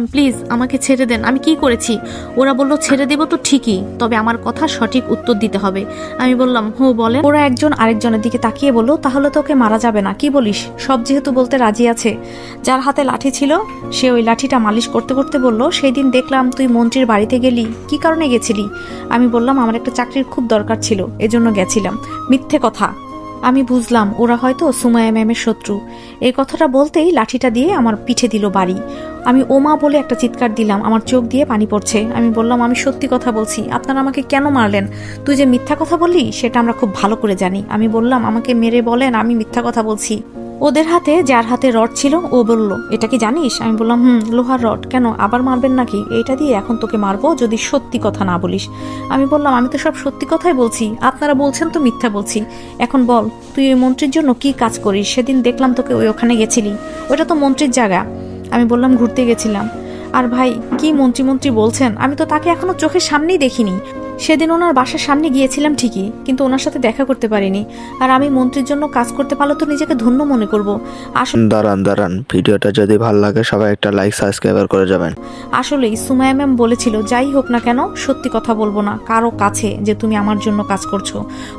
Please আমাকে ছেড়ে দেন। আমি কি করেছি? ওরা বলল, ছেড়ে দেবো তো ঠিকই, তবে আমার কথা সঠিক উত্তর দিতে হবে। আমি বললাম, হো বলে ওরা একজন আরেকজনের দিকে তাকিয়ে বলল, তাহলে তোকে মারা যাবে না, কি বলিস? সব যেহেতু বলতে রাজি আছে। যার হাতে লাঠি ছিল, সে ওই লাঠিটা মালিশ করতে করতে বলল, সেই দিন দেখলাম তুই মন্ত্রীর বাড়িতে গেলি, কি কারণে গেছিলি? আমি বললাম, আমার একটা চাকরির খুব দরকার ছিল, এজন্য গেছিলাম। মিথ্যে কথা। আমি বুঝলাম, ওরা হয়তো সুমায়া ম্যামের শত্রু। এই কথাটা বলতেই লাঠিটা দিয়ে আমার পিঠে দিল বাড়ি। আমি ওমা বলে একটা চিৎকার দিলাম, আমার চোখ দিয়ে পানি পড়ছে। আমি বললাম, আমি সত্যি কথা বলছি, আপনারা আমাকে কেন মারলেন? তুই যে মিথ্যা কথা বললি, সেটা আমরা খুব ভালো করে জানি। আমি বললাম, আমাকে মেরে বলেন, আমি মিথ্যা কথা বলছি। ওদের হাতে যার হাতে রড ছিল, ও বলল, এটা কি জানিস? আমি বললাম, হুম, লোহার রড। কেন, আবার মারবেন নাকি? এইটা দিয়ে এখন তোকে মারবো যদি সত্যি কথা না বলিস। আমি বললাম, আমি তো সব সত্যি কথাই বলছি। আপনারা বলছেন তো মিথ্যা বলছি। এখন বল, তুই ওই মন্ত্রীর জন্য কি কাজ করিস? সেদিন দেখলাম তোকে ওই ওখানে গেছিলি। ওটা তো মন্ত্রীর জায়গা। আমি বললাম, ঘুরতে গেছিলাম। আর ভাই, কি মন্ত্রী মন্ত্রী বলছেন? আমি তো তাকে এখনও চোখের সামনেই দেখিনি। সেদিন ওনার বাসার সামনে গিয়েছিলাম ঠিকই কিন্তু ওনার সাথে দেখা করতে পারিনি। আর আমি মন্ত্রীর জন্য কাজ করতে পারলে তো নিজেকে ধন্য মনে করব। আসুন দাঁড়ান দাঁড়ান ভিডিওটা যদি ভালো লাগে সবাই একটা লাইক সাবস্ক্রাইবার করে যাবেন। আসলে সুমায়া ম্যাম বলেছিল যাই হোক না কেন সত্যি কথা বলব না। কারও কাছে যে তুমি আমার জন্য কাজ করছ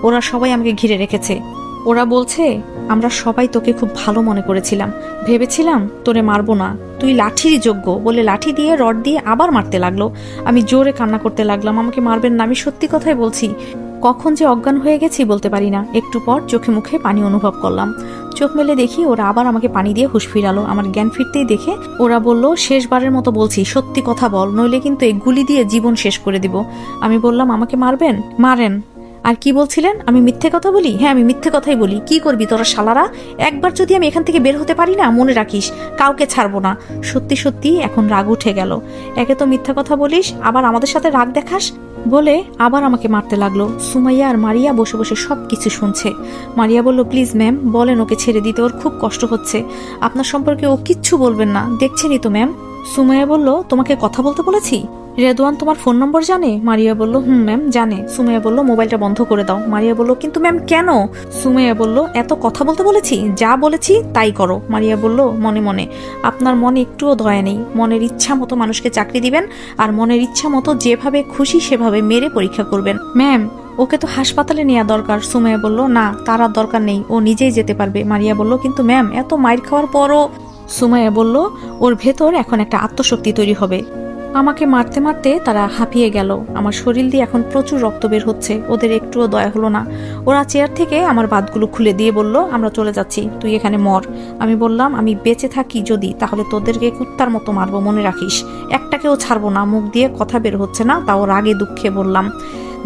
ওরা সবাই আমাকে ঘিরে রেখেছে। ওরা বলছে, আমরা সবাই তোকে খুব ভালো মনে করেছিলাম। ভেবেছিলাম তোরে মারবো না। তুই লাঠিরই যোগ্য। বলে লাঠি দিয়ে, রড দিয়ে আবার মারতে লাগল। আমি জোরে কান্না করতে লাগলাম, আমাকে মারবেন না, আমি সত্যি কথাই বলছি। কখন যে অজ্ঞান হয়ে গেছি বলতে পারি না। একটু পর চোখে মুখে পানি অনুভব করলাম। চোখ মেলে দেখি ওরা আবার আমাকে পানি দিয়ে হুশ ফিরালো। আমার জ্ঞান ফিরতেই দেখে ওরা বলল, শেষবারের মতো বলছি, সত্যি কথা বল, নইলে কিন্তু এই গুলি দিয়ে জীবন শেষ করে দিব। আমি বললাম, আমাকে মারবেন? মারেন। আর কি বলছিলেন? আমি মিথ্যে কথা বলি? হ্যাঁ আমি মিথ্যে কথাই বলি। কি করবি তোরা শালারা? একবার যদি আমি এখান থেকে বের হতে পারি না, মনে রাখিস, কাউকে ছাড়বো না। সত্যি সত্যি, এখন রাগ উঠে গেল। একে তো মিথ্যা কথা বলিস, আবার আমাদের সাথে রাগ দেখাস? বলে আবার আমাকে মারতে লাগল। সুমাইয়া আর মারিয়া বসে বসে সব কিছু শুনছে। মারিয়া বলল, প্লিজ ম্যাম, বলেন ওকে ছেড়ে দিতে, ওর খুব কষ্ট হচ্ছে। আপনার সম্পর্কে ও কিচ্ছু বলবেন না। দেখছেনই তো ম্যাম? সুমাইয়া বলল, তোমাকে কথা বলতে বলেছি? রেদওয়ান তোমার ফোন নম্বর জানে? মারিয়া বলল, হুম ম্যাম জানে। সুমাইয়া বলল, মোবাইলটা বন্ধ করে দাও। মারিয়া বলল, কিন্তু ম্যাম কেন? সুমাইয়া বলল, এত কথা বলতে বলেছি, যা বলেছি তাই করো। মারিয়া বলল, মনে মনে, আপনার মনে একটুও দয়া নেই। মনের ইচ্ছা মতো মানুষকে চাকরি দিবেন আর মনের ইচ্ছা মতো যেভাবে খুশি সেভাবে মেরে পরীক্ষা করবেন। ম্যাম ওকে তো হাসপাতালে নেওয়া দরকার। সুমাইয়া বলল, না, তার আর দরকার নেই, ও নিজেই যেতে পারবে। মারিয়া বলল, কিন্তু ম্যাম এত মাইর খাওয়ার পরও? সুমাইয়া বলল, ওর ভেতর এখন একটা আত্মশক্তি তৈরি হবে। আমাকে মারতে মারতে তারা হাঁপিয়ে গেল। আমার শরীর দিয়ে এখন প্রচুর রক্ত বের হচ্ছে। ওদের একটুও দয়া হলো না। ওরা চেয়ার থেকে আমার বাতগুলো খুলে দিয়ে বলল, আমরা চলে যাচ্ছি। তুই এখানে মর। আমি বললাম, আমি বেঁচে থাকি যদি, তাহলে তোদেরকে কুত্তার মতো মারবো, মনে রাখিস। একটাকেও ছাড়বো না, মুখ দিয়ে কথা বের হচ্ছে না, তাও রাগে দুঃখে বললাম।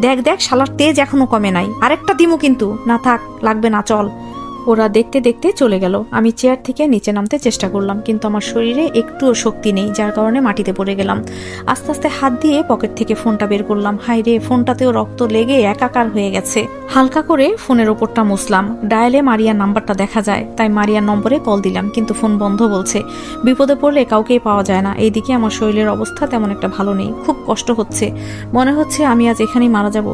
দেখ দেখ, শালার তেজ এখনও কমে নাই। আরেকটা দিমু কিন্তু। না থাক, লাগবে না, চল। ওরা দেখতে দেখতে চলে গেল। আমি চেয়ার থেকে নিচে নামতে চেষ্টা করলাম, কিন্তু আমার শরীরে একটুও শক্তি নেই, যার কারণে মাটিতে পড়ে গেলাম। আস্তে আস্তে হাত দিয়ে পকেট থেকে ফোনটা বের করলাম। হাই রে, ফোনটাতেও রক্ত লেগে একাকার হয়ে গেছে। হালকা করে ফোনের ওপরটা মুছলাম। ডায়ালে মারিয়ার নাম্বারটা দেখা যায়, তাই মারিয়ার নম্বরে কল দিলাম, কিন্তু ফোন বন্ধ বলছে। বিপদে পড়লে কাউকেই পাওয়া যায় না। এইদিকে আমার শরীরের অবস্থা তেমন একটা ভালো নেই। খুব কষ্ট হচ্ছে। মনে হচ্ছে আমি আজ এখানেই মারা যাব।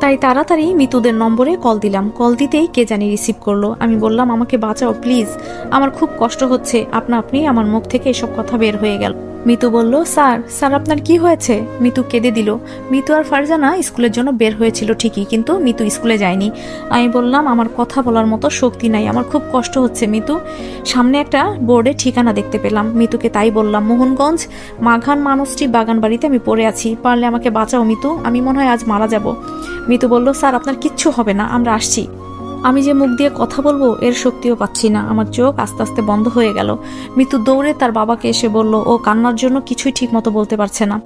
তাই তাড়াতাড়ি মিতুদের নম্বরে কল দিলাম। কল দিতেই কে জানি রিসিভ করল। আমি বললাম, আমাকে বাঁচাও, প্লিজ। আমার খুব কষ্ট হচ্ছে। আপনা আপনি আমার মুখ থেকে এসব কথা বের হয়ে গেল। মিতু বলল, স্যার স্যার, আপনার কি হয়েছে? মিতু কেঁদে দিল। মিতু আর ফারজানা স্কুলের জন্য বের হয়েছিল ঠিকই, কিন্তু মিতু স্কুলে যায়নি। আমি বললাম, আমার কথা বলার মতো শক্তি নাই, আমার খুব কষ্ট হচ্ছে, মিতু। সামনে একটা বোর্ডে ঠিকানা দেখতে পেলাম। মিতুকে তাই বললাম, মোহনগঞ্জ, মাঘান মানুষটি বাগান বাড়িতে আমি পড়ে আছি, পারলে আমাকে বাঁচাও মিতু, আমি মনে হয় আজ মারা যাব। মিতু বলল, স্যার, আপনার কিচ্ছু হবে না, আমরা আসছি। আমি যে মুখ দিয়ে কথা বলব, এর শক্তিও পাচ্ছি না। আমার চোখ আস্তে আস্তে বন্ধ হয়ে গেল। মিতু দৌড়ে তার বাবাকে এসে বলল, ও, কান্নার জন্য কিছুই ঠিক মতো বলতে পারছে না।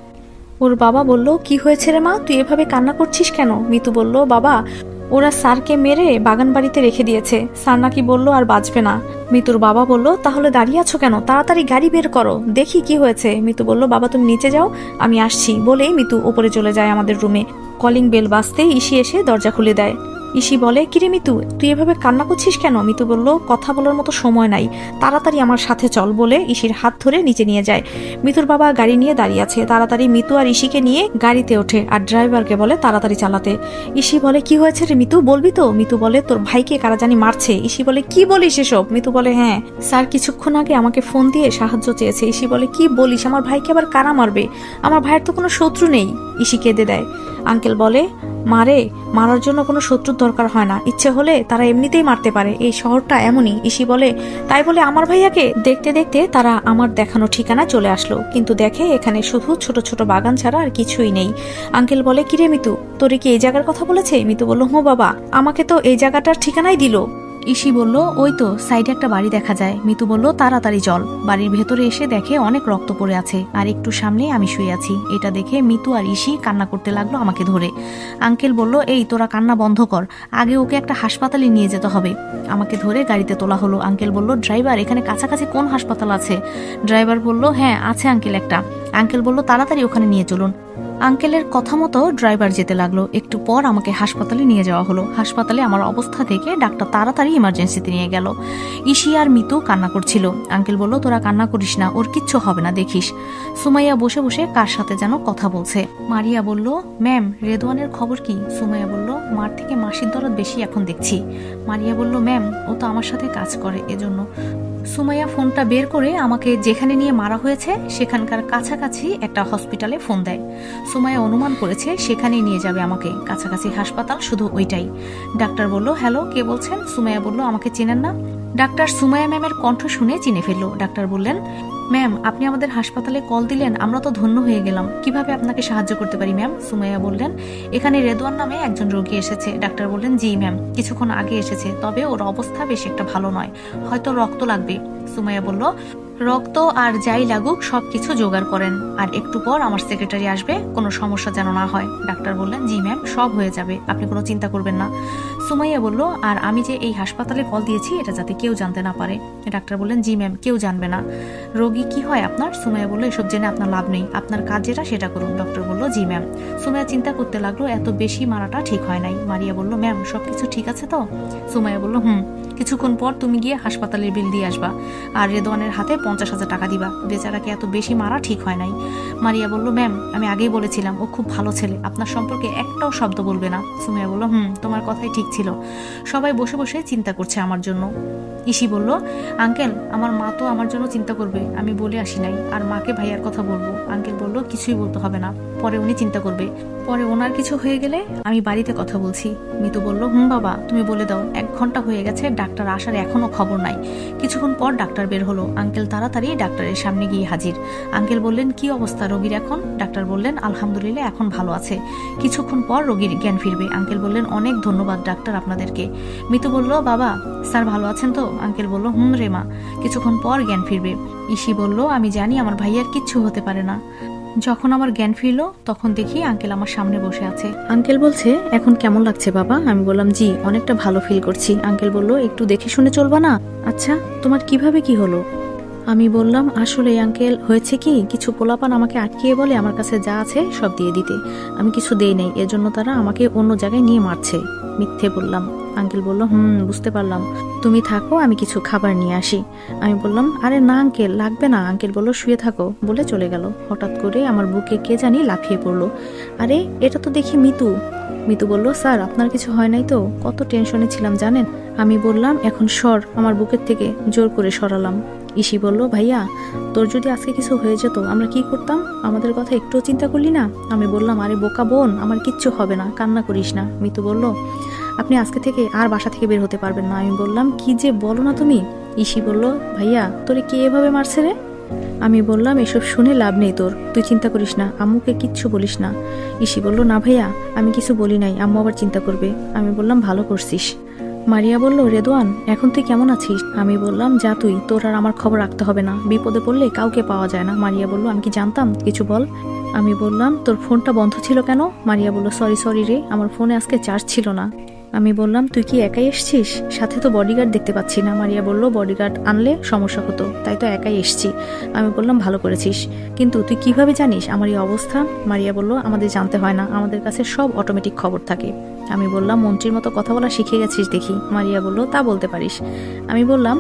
ওর বাবা বলল, কি হয়েছে রে মা? তুই এভাবে কান্না করছিস কেন? মিতু বলল, বাবা, ওরা স্যারকে মেরে বাগান বাড়িতে রেখে দিয়েছে। স্যার নাকি বলল, আর বাঁচবে না। মিতুর বাবা বলল, তাহলে দাঁড়িয়ে আছো কেন? তাড়াতাড়ি গাড়ি বের করো, দেখি কি হয়েছে। মিতু বলল, বাবা, তুমি নিচে যাও, আমি আসছি। বলেই মিতু ওপরে চলে যায় আমাদের রুমে। কলিং বেল বাজতেই ইসি এসে দরজা খুলে দেয়। ইসি বলে, কিরে মিতু, তুই এভাবে কান্না করছিস কেন? মিতু বলল, কথা বলার মতো সময় নাই। তাড়াতাড়ি আমার সাথে চল বলে ইসির হাত ধরে নিচে নিয়ে যায়। মিতুর বাবা গাড়ি নিয়ে দাঁড়িয়ে আছে। তাড়াতাড়ি মিতু আর ইসিকে নিয়ে গাড়িতে ওঠে আর ড্রাইভারকে বলে, তাড়াতাড়ি চালাতে। ইসি বলে, কি হয়েছে রে মিতু, বলবি তো? মিতু বলে, তোর ভাইকে কারা জানি মারছে। ইসি বলে, কি বলিস এসব? মিতু বলে হ্যাঁ স্যার কিছুক্ষণ আগে আমাকে ফোন দিয়ে সাহায্য চেয়েছে। ইসি বলে, কি বলিস? আমার ভাইকে আবার কারা মারবে? আমার ভাইয়ের তো কোনো শত্রু নেই। ইসি কেঁদে দেয়। আঙ্কেল বলে মারে মারার জন্য কোনো শত্রুর দরকার হয় না। ইচ্ছে হলে তারা এমনিতেই মারতে পারে। এই শহরটা এমনই। ইসি বলে, তাই বলে আমার ভাইয়াকে? দেখতে দেখতে তারা আমার দেখানো ঠিকানা চলে আসলো। কিন্তু দেখে এখানে শুধু ছোট ছোট বাগান ছাড়া আর কিছুই নেই। আঙ্কেল বলে, কিরে মিতু, তোরে কি এই জায়গার কথা বলেছে? মিতু বলল, হো বাবা, আমাকে তো এই জায়গাটার ঠিকানাই দিল। ইসি বলল, ওই তো, সাইডে একটা বাড়ি দেখা যায়। মিতু বলল, তাড়াতাড়ি জল বাড়ির ভেতরে এসে দেখে অনেক রক্ত পড়ে আছে। আর একটু সামনে আমি শুয়ে আছি। এটা দেখে মিতু আর ইসি কান্না করতে লাগল আমাকে ধরে। আঙ্কেল বলল, এই, তোরা কান্না বন্ধ কর। আগে ওকে একটা হাসপাতালে নিয়ে যেতে হবে। আমাকে ধরে গাড়িতে তোলা হলো। আঙ্কেল বলল, ড্রাইভার, এখানে কাছাকাছি কোন হাসপাতাল আছে? ড্রাইভার বলল হ্যাঁ আছে আঙ্কেল একটা। আঙ্কেল বলল, তাড়াতাড়ি ওখানে নিয়ে চলুন। আঙ্কেলের কথা মতো ড্রাইভার যেতে লাগল। একটু পর আমাকে হাসপাতালে নিয়ে যাওয়া হলো। হাসপাতালে আমার অবস্থা থেকে ডাক্তার তাড়াতাড়ি ইমার্জেন্সিতে নিয়ে গেল। ইসি আর মিতু কান্না করছিল। আঙ্কেল বলল, তোরা কান্না করিস না, ওর কিচ্ছু হবে না, দেখিস। সুমাইয়া বসে বসে কার সাথে যেন কথা বলছে। মারিয়া বলল, ম্যাম, রেদওয়ানের খবর কি? সুমাইয়া বলল, মার থেকে মাসির দরদ বেশি এখন দেখছি। মারিয়া বলল, ম্যাম, ও তো আমার সাথে কাজ করে, এজন্য। সুমাইয়া ফোনটা বের করে আমাকে যেখানে নিয়ে মারা হয়েছে, সেখানকার কাছাকাছি একটা হসপিটালে ফোন দেয়। সুমাইয়া অনুমান করেছে সেখানেই নিয়ে যাবে আমাকে। কাছাকাছি হাসপাতাল শুধু ওইটাই। ডাক্তার বলল, হ্যালো, কে বলছেন? সুমাইয়া বলল, আমাকে চেনেন না। ডাক্তার সুমাইয়া ম্যামের কণ্ঠ শুনে চিনে ফেলল। ডাক্তার বললেন ম্যাম আপনি আমাদের হাসপাতালে কল দিলেন, আমরা তো ধন্য হয়ে গেলাম। কীভাবে আপনাকে সাহায্য করতে পারি ম্যাম সুমাইয়া বললেন, এখানে রেদওয়ান নামে একজন রোগী এসেছে। ডাক্তার বললেন, জি ম্যাম কিছুক্ষণ আগে এসেছে। তবে ওর অবস্থা বেশ একটা ভালো নয়। হয়তো রক্ত লাগবে। সুমাইয়া বলল রক্ত আর যাই লাগুক সব কিছু জোগাড় করেন। আর একটু পর আমার সেক্রেটারি আসবে, কোনো সমস্যা যেন না হয়। ডাক্তার বললেন, জি ম্যাম, সব হয়ে যাবে, আপনি কোনো চিন্তা করবেন না। সুমাইয়া বলল, আর আমি যে এই হাসপাতালে কল দিয়েছি, এটা যাতে কেউ জানতে না পারে। ডাক্তার বললেন, জি ম্যাম, কেউ জানবে না। রোগী কি হয় আপনার? সুমাইয়া বলল, এসব জেনে আপনার লাভ নেই। আপনার কাজ যেটা, সেটা করুন। ডক্টর বলল, জি ম্যাম। সুমাইয়া চিন্তা করতে লাগল, এত বেশি মারাটা ঠিক হয় নাই। মারিয়া বলল, ম্যাম সব কিছু ঠিক আছে তো? সুমাইয়া বলল, হুম। কিছুক্ষণ পর তুমি গিয়ে হাসপাতালের বিল দিয়ে আসবা। আর রেদওয়ানের হাতে পঞ্চাশ হাজার টাকা দিবা। বেচারাকে এত বেশি মারা ঠিক হয় নাই। মারিয়া বলল, ম্যাম, আমি আগেই বলেছিলাম, ও খুব ভালো ছেলে। আপনার সম্পর্কে একটাও শব্দ বলবে না। সুমাইয়া বলল, হুম, তোমার কথাই ঠিক ছিল। সবাই বসে বসে চিন্তা করছে আমার জন্য। ইসি বলল, আঙ্কেল, আমার মা তো আমার জন্য চিন্তা করবে, আমি বলে আসি নাই। আর মাকে ভাইয়ার কথা বলব। আঙ্কেল বলল, কিছুই বলতে হবে না। পরে উনি চিন্তা করবে। পরে ওনার কিছু হয়ে গেলে আমি বাড়িতে কথা বলছি। মিতু বলল, হুম, বাবা, তুমি বলে দাও। এক ঘণ্টা হয়ে গেছে ডাক্তার আসার এখনও খবর নাই। কিছুক্ষণ পর ডাক্তার বের হলো। আঙ্কেল তাড়াতাড়ি ডাক্তারের সামনে গিয়ে হাজির। আঙ্কেল বললেন, কি অবস্থা রোগীর এখন? ডাক্তার বললেন, আলহামদুলিল্লাহ, এখন ভালো আছে। কিছুক্ষণ পর রোগীর জ্ঞান ফিরবে। আঙ্কেল বললেন, অনেক ধন্যবাদ ডাক্তার আপনাদেরকে। মিতু বলল, বাবা, স্যার ভালো আছেন তো? আঙ্কেল বলল, হুম রে মা। কিছুক্ষণ পর জ্ঞান ফিরবে। ইসি বলল, আমি জানি আমার ভাইয়ার কিচ্ছু হতে পারে না। যখন আমার জ্ঞান ফিরলো, তখন দেখি আঙ্কেল আমার সামনে বসে আছে। আঙ্কেল বলছে, এখন কেমন লাগছে বাবা? আমি বললাম, জি, অনেকটা ভালো ফিল করছি। আঙ্কেল বলল, একটু দেখে শুনে চলবা না? আচ্ছা তোমার কীভাবে কি হলো? আমি বললাম, আসলে আঙ্কেল, হয়েছে কি? কিছু পোলাপান আমাকে আটকিয়ে বলে আমার কাছে যা আছে সব দিয়ে দিতে। আমি কিছু দেই নাই, এজন্য তারা আমাকে অন্য জায়গায় নিয়ে মারছে। মিথ্যে বললাম। আঙ্কেল বলল, হুম, বুঝতে পারলাম। তুমি থাকো, আমি কিছু খাবার নিয়ে আসি। আমি বললাম, আরে না, আঙ্কেল, লাগবে না। আঙ্কেল বলল, শুয়ে থাকো, বলে চলে গেল। হঠাৎ করে আমার বুকে কে জানি লাফিয়ে পড়ল। আরে, এটা তো দেখি মিতু। মিতু বলল, স্যার, আপনার কিছু হয় নাই তো? কত টেনশনে ছিলাম, জানেন? আমি বললাম, এখন সর। আমার বুকের থেকে জোর করে সরালাম। ইসি বলল, ভাইয়া, তোর যদি আজকে কিছু হয়ে যেত, আমরা কি করতাম? আমাদের কথা একটুও চিন্তা করলি না? আমি বললাম, আরে বোকা বোন, আমার কিচ্ছু হবে না, কান্না করিস না। মিতু বলল, আপনি আজকে থেকে আর বাসা থেকে বের হতে পারবেন না। আমি বললাম, কি যে বলো না তুমি? ইসি বলল, ভাইয়া, তোরে কে এভাবে মারছে রে? আমি বললাম, এসব শুনে লাভ নেই তোর, তুই চিন্তা করিস না, আম্মুকে কিচ্ছু বলিস না। ইসি বলল, না ভাইয়া, আমি কিছু বলি নাই, আম্মু আবার চিন্তা করবে। আমি বললাম, ভালো করছিস। মারিয়া বলল, রেদোয়ান, এখন তুই কেমন আছিস? আমি বললাম, যা তুই, তোর আর আমার খবর রাখতে হবে না। বিপদে পড়লে কাউকে পাওয়া যায় না। মারিয়া বলল, আমি কি জানতাম? কিছু বল। আমি বললাম, তোর ফোনটা বন্ধ ছিল কেন? মারিয়া বলল, সরি সরি রে, আমার ফোনে আজকে চার্জ ছিল না। আমি বললাম, তুই কি একাই এসছিস? সাথে তো বডিগার্ড দেখতে পাচ্ছি না, মারিয়া বলল। বডিগার্ড আনলে সমস্যা হতো, তাই তো একাই এসছি। আমি বললাম, ভালো করেছিস, কিন্তু তুই কীভাবে জানিস আমার এই অবস্থা? মারিয়া বলল, আমাদের জানতে হয় না, আমাদের কাছে সব অটোমেটিক খবর থাকে। আমি বললাম, মন্ত্রীর মতো কথা বলা শিখে গেছিস দেখি। মারিয়া বলল, তা বলতে পারিস। আমি বললাম,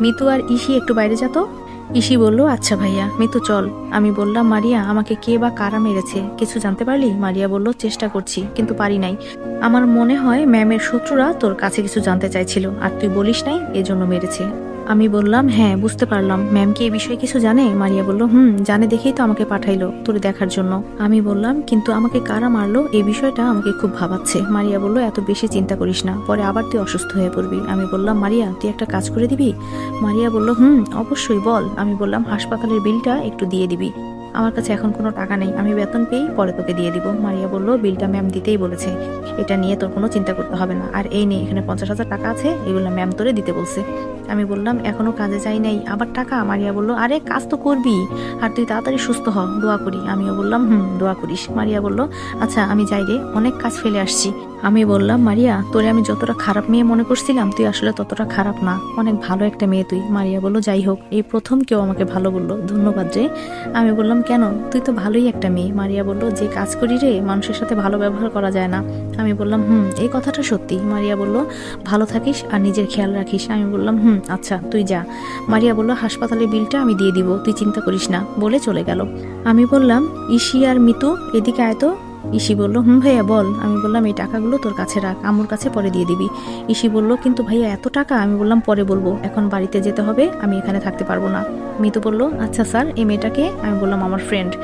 মিতু আর ইসি একটু বাইরে যা তো। ইসি বলল আচ্ছা ভাইয়া, মিতু চল। আমি বললাম, মারিয়া, আমাকে কে বা কারা মেরেছে? কিছু জানতে পারলি? মারিয়া বলল, চেষ্টা করছি, কিন্তু পারি নাই। আমার মনে হয় ম্যামের শত্রুরা তোর কাছে কিছু জানতে চাইছিল, আর তুই বলিস নাই এজন্য মেরেছে। আমি বললাম হ্যাঁ বুঝতে পারলাম। ম্যাম কি এই বিষয়ে কিছু জানে? মারিয়া বলল, হুম, জানে দেখেই তো আমাকে পাঠাইলো তোর দেখার জন্য। আমি বললাম, কিন্তু আমাকে কারা মারলো? এই বিষয়টা আমাকে খুব ভাবাচ্ছে। মারিয়া বলল, এত বেশি চিন্তা করিস না, পরে আবার তুই অসুস্থ হয়ে পড়বি। আমি বললাম, মারিয়া, তুই একটা কাজ করে দিবি? মারিয়া বলল, হুম, অবশ্যই, বল। আমি বললাম, হাসপাতালের বিলটা একটু দিয়ে দিবি। আমার কাছে এখন কোনো টাকা নেই, আমি বেতন পেয়েই পরে তোকে দিয়ে দিব। মারিয়া বলল, বিলটা ম্যাম দিতেই বলেছে। এটা নিয়ে তোর কোনো চিন্তা করতে হবে না। আর এই নিয়ে এখানে পঞ্চাশ হাজার টাকা আছে, এগুলো ম্যাম তোরে দিতে বলছে। আমি বললাম, এখনও কাজে যাই নাই, আবার টাকা? মারিয়া বলল, আরে, কাজ তো করবি, আর তুই তাড়াতাড়ি সুস্থ হ, দোয়া করি। আমিও বললাম, হুম, দোয়া করিস। মারিয়া বলল আচ্ছা আমি যাই রে, অনেক কাজ ফেলে আসছি। আমি বললাম, মারিয়া, তোরে আমি যতটা খারাপ মেয়ে মনে করছিলাম, তুই আসলে ততটা খারাপ না। অনেক ভালো একটা মেয়ে তুই। মারিয়া বলল, যাই হোক, এই প্রথম কেউ আমাকে ভালো বলল। ধন্যবাদ রে। আমি বললাম, কেন? তুই তো ভালোই একটা মেয়ে। মারিয়া বলল, যে কাজ করি রে, মানুষের সাথে ভালো ব্যবহার করা যায় না। আমি বললাম, হুম, এই কথাটা সত্যি। মারিয়া বলল, ভালো থাকিস আর নিজের খেয়াল রাখিস। আমি বললাম, হুম আচ্ছা তুই যা। মারিয়া বলল, হাসপাতালের বিলটা আমি দিয়ে দিব, তুই চিন্তা করিস না। বলে চলে গেল। আমি বললাম, ইসি আর মিতু, এদিকে আয় তো। ইসি বলল, হুম ভাইয়া, বল। আমি বললাম, এই টাকাগুলো তোর কাছে রাখ আমুর কাছে পরে দিয়ে দিবি। ইসি বলল, কিন্তু ভাইয়া, এত টাকা? আমি বললাম, পরে বলব, এখন বাড়িতে যেতে হবে, আমি এখানে থাকতে পারব না। মিতু বলল আচ্ছা স্যার, এই মেয়েটাকে? আমি বললাম, আমার ফ্রেন্ড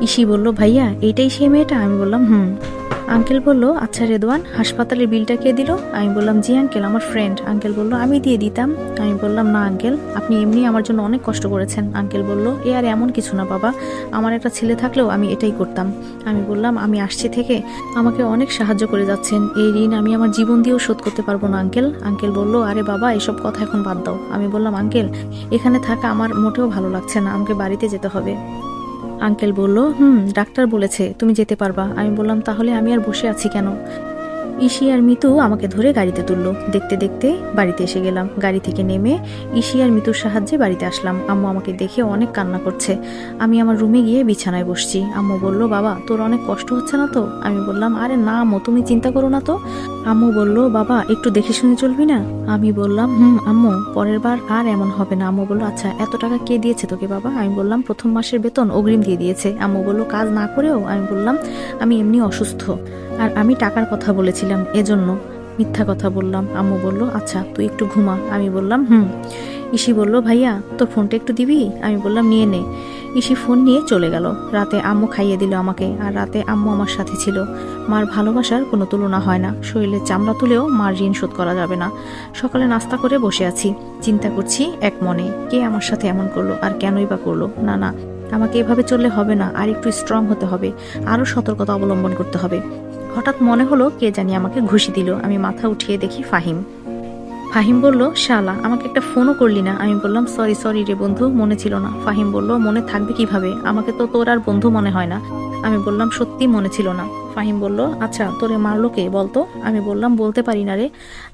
ইসি বলল, ভাইয়া, এইটাই সেই মেয়েটা? আমি বললাম, হুম। আঙ্কেল বলল আচ্ছা রেদওয়ান হাসপাতালের বিলটা কে দিল? আমি বললাম, জি আঙ্কেল, আমার ফ্রেন্ড আঙ্কেল বলল, আমি দিয়ে দিতাম। আমি বললাম, না আঙ্কেল, আপনি এমনি আমার জন্য অনেক কষ্ট করেছেন। আঙ্কেল বলল, এ আর এমন কিছু না বাবা, আমার একটা ছেলে থাকলেও আমি এটাই করতাম। আমি বললাম, আমি আসছি থেকে আমাকে অনেক সাহায্য করে যাচ্ছেন, এই ঋণ আমি আমার জীবন দিয়েও শোধ করতে পারব না আঙ্কেল। আঙ্কেল বলল, আরে বাবা, এসব কথা এখন বাদ দাও। আমি বললাম, আঙ্কেল, এখানে থাকা আমার মোটেও ভালো লাগছে না, আমাকে বাড়িতে যেতে হবে। আঙ্কেল বলল, হুম, ডাক্তার বলেছে, তুমি যেতে পারবা। আমি বললাম, তাহলে আমি আর বসে আছি কেন? ইসি আর মিতু আমাকে ধরে গাড়িতে তুললো। দেখতে দেখতে বাড়িতে এসে গেলাম। গাড়ি থেকে নেমে ইসি আর মিতুর সাহায্যে বাড়িতে আসলাম। আম্মু আমাকে দেখে অনেক কান্না করছে। আমি আমার রুমে গিয়ে বিছানায় বসছি। আম্মু বলল, বাবা, তোর অনেক কষ্ট হচ্ছে না তো? আমি বললাম, আরে না আম্মু, তুমি চিন্তা করো না তো। আম্মু বলল, বাবা, একটু দেখে শুনে চলবি না? আমি বললাম, হুম, আম্মু, পরের বার আর এমন হবে না। আম্মু বলল আচ্ছা এত টাকা কে দিয়েছে তোকে বাবা? আমি বললাম, প্রথম মাসের বেতন অগ্রিম দিয়ে দিয়েছে। আম্মু বলল, কাজ না করেও? আমি বললাম, আমি এমনি অসুস্থ। আর আমি টাকার কথা বলেছিলাম, এজন্য মিথ্যা কথা বললাম। আম্মু বলল আচ্ছা তুই একটু ঘুমা। আমি বললাম, হুম। ইসি বলল, ভাইয়া, তোর ফোনটা একটু দিবি? আমি বললাম, নিয়ে নে। ইসি ফোন নিয়ে চলে গেল। রাতে আম্মু খাইয়ে দিল আমাকে, আর রাতে আম্মু আমার সাথে ছিল। মার ভালোবাসার কোনো তুলনা হয় না। শরীরের চামড়া তুলেও মার ঋণ শোধ করা যাবে না। সকালে নাস্তা করে বসে আছি। চিন্তা করছি, এক মনে, কে আমার সাথে এমন করল আর কেনই বা করল? না না, আমাকে এভাবে চললে হবে না। আর একটু স্ট্রং হতে হবে। আরও সতর্কতা অবলম্বন করতে হবে। হঠাৎ মনে হলো কে জানি আমাকে ঘুষি দিল। আমি মাথা উঠিয়ে দেখি ফাহিম। ফাহিম বলল, শালা, আমাকে একটা ফোনও করলি না। আমি বললাম, সরি সরি রে বন্ধু, মনে ছিল না। ফাহিম বলল, মনে থাকবে কীভাবে? আমাকে তো তোর আর বন্ধু মনে হয় না। আমি বললাম, সত্যি মনে ছিল না। ফাহিম বলল আচ্ছা তোরে মারলো কে বলতো? আমি বললাম, বলতে পারি না রে।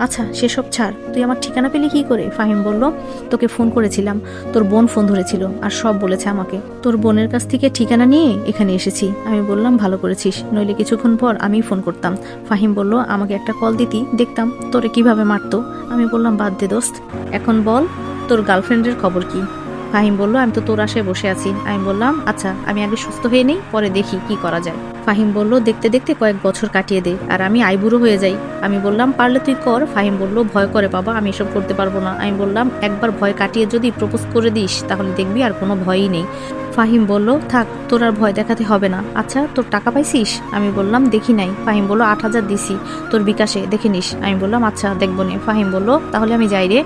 আচ্ছা সেসব ছাড়, তুই আমার ঠিকানা পেলি কি করে? ফাহিম বলল, তোকে ফোন করেছিলাম, তোর বোন ফোন ধরেছিল আর সব বলেছে আমাকে। তোর বোনের কাছ থেকে ঠিকানা নিয়ে এখানে এসেছি। আমি বললাম, ভালো করেছিস, নইলে কিছুক্ষণ পর আমি ফোন করতাম। ফাহিম বলল, আমাকে একটা কল দিতি, দেখতাম তোরে কীভাবে মারতো। আমি বললাম, বাদ দে দোস্ত, এখন বল, তোর গার্লফ্রেন্ডের খবর কি? ফাহিম বলল, আমি তো তোর আশায় বসে আছি। আমি বললাম আচ্ছা আমি আগে সুস্থ হয়ে নেই, পরে দেখি কি করা যায়। ফাহিম বলল, দেখতে দেখতে কয়েক বছর কাটিয়ে দে, আর আমি আইবুড়ো হয়ে যাই। আমি বললাম, পারলে তুই কর। ফাহিম বলল, ভয় করে বাবা, আমি এসব করতে পারব না। আমি বললাম, একবার ভয় কাটিয়ে যদি প্রপোজ করে দিস, তাহলে দেখবি আর কোনো ভয়ই নেই। ফাহিম বলল, থাক, তোর আর ভয় দেখাতে হবে না। আচ্ছা তোর টাকা পাইছিস? আমি বললাম, দেখি নাই। ফাহিম বলল, আট হাজার দিছি, তোর বিকাশে, দেখে নিস। আমি বললাম আচ্ছা দেখব নে। ফাহিম বলল, তাহলে আমি যাই রে।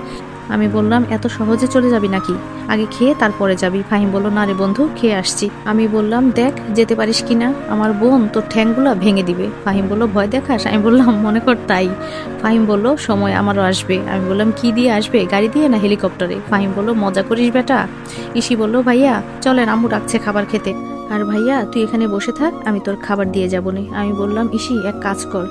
আমি বললাম, এত সহজে চলে যাবি নাকি? আগে খেয়ে তারপরে যাবি। ফাহিম বলল, না রে বন্ধু, খেয়ে আসছি। আমি বললাম, দেখ, যেতে পারিস কিনা? আমার বোন তোর ঠ্যাংগুলা ভেঙে দিবে। ফাহিম বলল, ভয় দেখাস? আমি বললাম, মনে কর তাই। ফাহিম বলল, সময় আমারও আসবে। আমি বললাম, কি দিয়ে আসবে? গাড়ি দিয়ে না হেলিকপ্টারে? ফাহিম বলল, মজা করিস বেটা। ইসি বলল, ভাইয়া, চলেন, আম্মু ডাকছে খাবার খেতে। আর ভাইয়া, তুই এখানে বসে থাক, আমি তোর খাবার দিয়ে যাব নে আমি বললাম, ইসি, এক কাজ কর।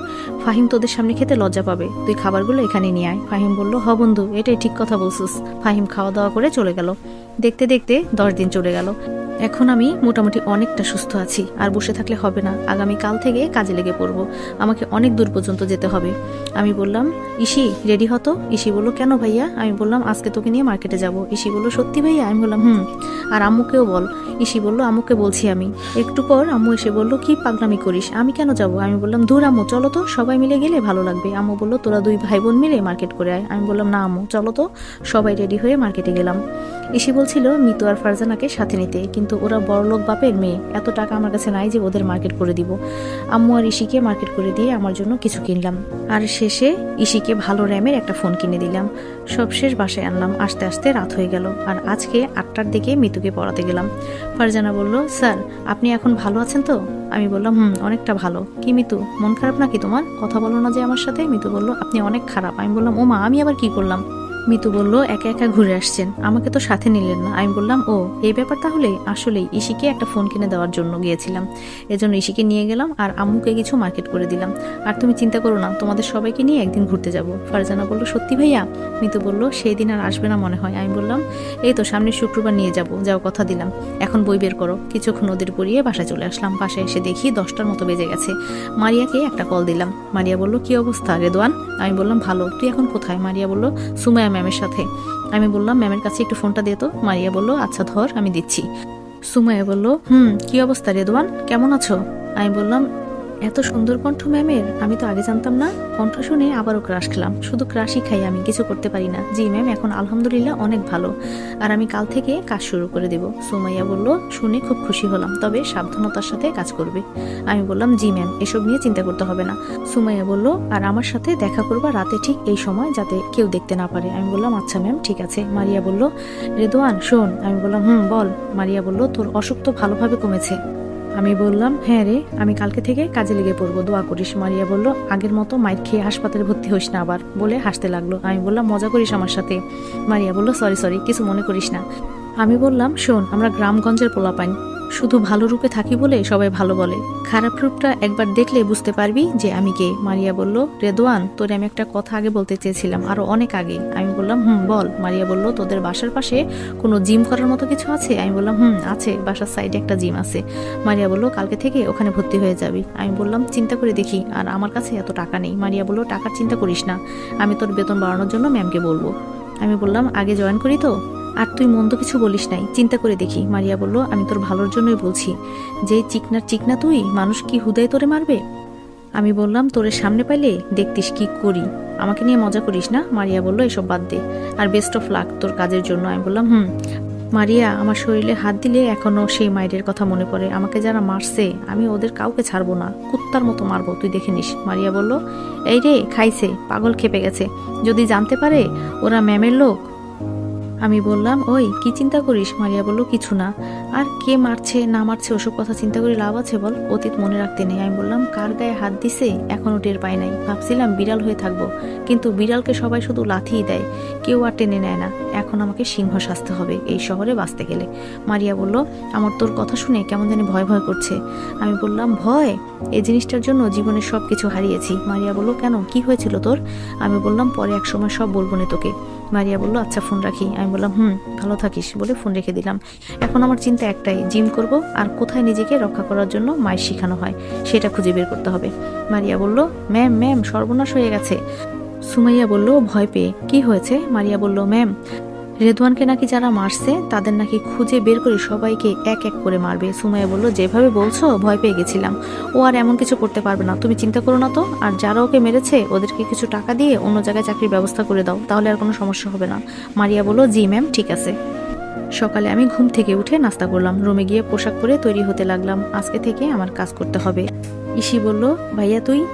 ফাহিম তোদের সামনে খেতে লজ্জা পাবে। তুই খাবারগুলো এখানে নিয়ে আয়। ফাহিম বলল, হ বন্ধু, এটাই ঠিক কথা বলছিস। ফাহিম খাওয়া দাওয়া করে চলে গেল। দেখতে দেখতে দশ দিন চলে গেল। এখন আমি মোটামুটি অনেকটা সুস্থ আছি, আর বসে থাকলে হবে না। আগামী কাল থেকে কাজে লেগে পড়ব। আমাকে অনেক দূর পর্যন্ত যেতে হবে। আমি বললাম, ইসি, রেডি হতো ইসি বলল, কেন ভাইয়া? আমি বললাম, আজকে তোকে নিয়ে মার্কেটে যাব। ইসি বলল, সত্যি ভাইয়া? আমি বললাম, হুম। আর আম্মুকেও বল। ইসি বলল, আম্মুকে বলছি আমি। একটু পর আম্মু এসে বলল, কি পাগলামি করিস? আমি কেন যাব? আমি বললাম, দূর আম্মু, চলো তো, সবাই মিলে গেলে ভালো লাগবে। আম্মু বলল, তোরা দুই ভাই বোন মিলে মার্কেট করে আয়। আমি বললাম, না আম্মু, চলো তো, সবাই রেডি হয়ে মার্কেটে গেলাম। ইসি বলছিল, মিতু আর ফারজানাকে সাথে নিতে। কিন্তু ওরা বড়লোক বাপের মেয়ে। এত টাকা আমার কাছে নাই যে ওদের মার্কেট করে দিব। আম্মু আর ইসিকে মার্কেট করে দিয়ে আমার জন্য কিছু কিনলাম। আর শেষে ইসিকে ভালো র্যামের একটা ফোন কিনে দিলাম। সব শেষ বাসায় আনলাম। আস্তে আস্তে রাত হয়ে গেল। আর আজকে আটটার দিকে মিতুকে পড়াতে গেলাম। ফারজানা বলল, স্যার, আপনি এখন ভালো আছেন তো? আমি বললাম, হুম, অনেকটা ভালো। কি মিতু, মন খারাপ নাকি তোমার? কথা বলো না যে আমার সাথে। মিতু বলল, আপনি অনেক খারাপ। আমি বললাম ও মা আমি আবার কি করলাম? মিতু বলল, একা একা ঘুরে আসছেন। আমাকে তো সাথে নিলেন না। আমি বললাম, ও, এই ব্যাপার তাহলে? আসলেই ইসিকে একটা ফোন কিনে দেওয়ার জন্য গিয়েছিলাম। এজন্য ইসিকে নিয়ে গেলাম আর আম্মুকে কিছু মার্কেট করে দিলাম। আর তুমি চিন্তা করো না, তোমাদের সবাইকে নিয়ে একদিন ঘুরতে যাব। ফারজানা বলল, সত্যি ভাইয়া? মিতু বলল, সেই দিন আর আসবে না মনে হয়। আমি বললাম, এই তো, সামনের শুক্রবার নিয়ে যাব। যাও, কথা দিলাম। এখন বই বের করো। কিছুক্ষণ ওদের পড়িয়ে বাসায় চলে আসলাম। বাসায় এসে দেখি দশটার মতো বেজে গেছে। মারিয়াকে একটা কল দিলাম। মারিয়া বলল, কি অবস্থা রেদওয়ান আমি বললাম, ভালো। তুই এখন কোথায়? মারিয়া বলল, সুমায়া ম্যামের সাথে। আমি বললাম, ম্যামের কাছে একটু ফোনটা দিয়ে তো। মারিয়া বলল আচ্ছা ধর, আমি দিচ্ছি। সুমাইয়া বলল, হুম, কি অবস্থা রেদওয়ান কেমন আছো? আমি বললাম এত সুন্দর কণ্ঠ, ম্যামের? আমি তো আগে জানতাম না। কণ্ঠ শুনে আবারও ক্রাশ খেলাম। শুধু ক্রাশই খাই আমি, কিছু করতে পারি না। জি, ম্যাম, এখন আলহামদুলিল্লাহ অনেক ভালো। আর আমি কাল থেকে কাজ শুরু করে দেব। সুমাইয়া বলল, শুনে খুব খুশি হলাম। তবে সাবধানতার সাথে কাজ করবে। আমি বললাম, জি, ম্যাম, এসব নিয়ে চিন্তা করতে হবে না। সুমাইয়া বলল, আর আমার সাথে দেখা করবা রাতে ঠিক এই সময় যাতে কেউ দেখতে না পারে। আমি বললাম আচ্ছা ম্যাম, ঠিক আছে। মারিয়া বলল, রেদোয়ান, শোন। আমি বললাম, হুম, বল। মারিয়া বলল, তোর অসুখ তো ভালোভাবে কমেছে। আমি বললাম হ্যাঁ রে, আমি কালকে থেকে কাজে লেগে পড়ব, দোয়া করিস। মারিয়া বলল, আগের মতো মাইর খেয়ে হাসপাতালে ভর্তি হইস না আবার, বলে হাসতে লাগল। আমি বললাম, মজা করিস আমার সাথে। মারিয়া বলল, সরি সরি, কিছু মনে করিস না। আমি বললাম, শোন, আমরা গ্রামগঞ্জের পোলাপাইন। শুধু ভালো রূপে থাকি বলে সবাই ভালো বলে। খারাপ রূপটা একবার দেখলে বুঝতে পারবি যে আমি কে। মারিয়া বলল, রেদোয়ান, তোরে আমি একটা কথা আগে বলতে চেয়েছিলাম, আরও অনেক আগে। আমি বললাম, হুম, বল। মারিয়া বলল, তোদের বাসার পাশে কোনো জিম করার মতো কিছু আছে? আমি বললাম, হুম, আছে, বাসার সাইডে একটা জিম আছে। মারিয়া বলল, কালকে থেকে ওখানে ভর্তি হয়ে যাবি। আমি বললাম, চিন্তা করে দেখি, আর আমার কাছে এত টাকা নেই। মারিয়া বলল, টাকার চিন্তা করিস না, আমি তোর বেতন বাড়ানোর জন্য ম্যামকে বলব। আমি বললাম, আগে জয়েন করি তো? আর তুই মন্দ কিছু বলিস নাই। চিন্তা করে দেখি। মারিয়া বলল, আমি তোর ভালোর জন্যই বলছি। যে চিকনার চিকনা তুই, মানুষ কি হুদায় তোরে মারবে? আমি বললাম, তোরে সামনে পাইলে দেখতিস কি করি। আমাকে নিয়ে মজা করিস না? মারিয়া বলল, এসব বাদ দে। আর বেস্ট অফ লাক তোর কাজের জন্য। আমি বললাম, হুম। মারিয়া, আমার শরীরে হাত দিলে এখনও সেই মায়ের কথা মনে পড়ে। আমাকে যারা মারছে, আমি ওদের কাউকে ছাড়বো না। কুত্তার মতো মারবো, তুই দেখে নিস। মারিয়া বলল, এই রে, খাইছে, পাগল খেপে গেছে। যদি জানতে পারে, ওরা ম্যামের লোক আমি বললাম, ওই, কি চিন্তা করিস? মারিয়া বলল, কিছু না। আর কে মারছে, না মারছে, ওসব কথা চিন্তা করে লাভ আছে বল? অতীত মনে রাখতে নেই। আমি বললাম, কার গায়ে হাত দিছে? এখনও টের পাই নাই। ভাবছিলাম বিড়াল হয়ে থাকব, কিন্তু বিড়ালকে সবাই শুধু লাথিই দেয়। কেউ আর টেনে নেয় না। এখন আমাকে সিংহ সাজতে হবে, এই শহরে বাঁচতে গেলে। মারিয়া বলল, আমার তোর কথা শুনে কেমন জানি ভয় ভয় করছে। আমি বললাম, ভয়? এই জিনিসটার জন্য জীবনের সব কিছু হারিয়েছি। মারিয়া বলল, কেন? কি হয়েছিল তোর? আমি বললাম, পরে এক সময় সব বলব না তোকে। মারিয়া বলল আচ্ছা ফোন রাখি। আমি বললাম, হুম, ভালো থাকিস। বলে ফোন রেখে দিলাম। এখন আমার চিন্তা একটাই জিম করব আর কোথায় নিজেকে রক্ষা করার জন্য মায়ের শেখানো হয়, সেটা খুঁজে বের করতে হবে। মারিয়া বলল, ম্যাম ম্যাম, সর্বনাশ হয়ে গেছে। সুমাইয়া বলল, ভয় পেয়ে। কি হয়েছে? মারিয়া বলল, ম্যাম রেদওয়ানকে নাকি যারা মারছে, তাদের নাকি খুঁজে বের করে সবাইকে এক এক করে মারবে। সুমাইয়া বলল, যেভাবে বলছো, ভয় পেয়ে গেছিলাম। ও আর এমন কিছু করতে পারবে না। তুমি চিন্তা করো না তো। আর যারা ওকে মেরেছে, ওদেরকে কিছু টাকা দিয়ে অন্য জায়গায় চাকরির ব্যবস্থা করে দাও। তাহলে আর কোনো সমস্যা হবে না। মারিয়া বলল, জি, ম্যাম, ঠিক আছে। সকালে আমি ঘুম থেকে উঠে নাস্তা করলাম। রুমে গিয়ে পোশাক পরে তৈরি হতে লাগলাম। আজকে থেকে আমার কাজ করতে হবে। ইসি বলল, ভাইয়া, তুই?